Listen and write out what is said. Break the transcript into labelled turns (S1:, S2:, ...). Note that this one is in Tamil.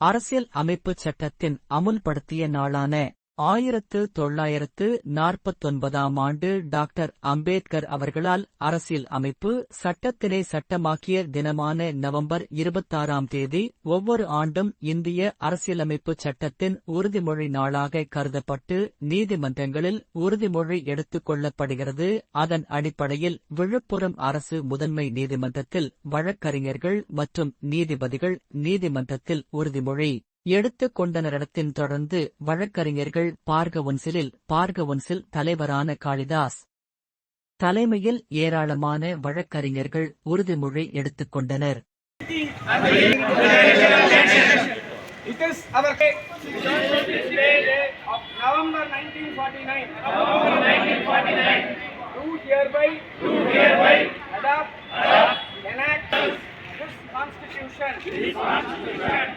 S1: அரசியல் அமைப்புச் சட்டத்தின் அமுல்படுத்திய நாளான ஆயிரத்து தொள்ளாயிரத்து நாற்பத்தொன்பதாம் ஆண்டு டாக்டர் அம்பேத்கர் அவர்களால் அரசியல் அமைப்பு சட்டத்தினை சட்டமாக்கிய தினமான நவம்பர் இருபத்தாறாம் தேதி ஒவ்வொரு ஆண்டும் இந்திய அரசியலமைப்புச் சட்டத்தின் உறுதிமொழி நாளாக கருதப்பட்டு நீதிமன்றங்களில் உறுதிமொழி எடுத்துக் கொள்ளப்படுகிறது. அதன் அடிப்படையில் விழுப்புரம் அரசு முதன்மை நீதிமன்றத்தில் வழக்கறிஞர்கள் மற்றும் நீதிபதிகள் நீதிமன்றத்தில் உறுதிமொழி. எடுத்துக் கொண்டனரிடத்தின் தொடர்ந்து வழக்கறிஞர்கள் பார்கவொன்சிலில் பார்கவொன்சில் தலைவரான காளிதாஸ் தலைமையில் ஏராளமான வழக்கறிஞர்கள் உறுதிமொழி எடுத்துக் கொண்டனர்
S2: It is our case. of November 1949. November 1949. Do hereby. Do hereby. Adopt. Adopt. Enact. This constitution. This constitution.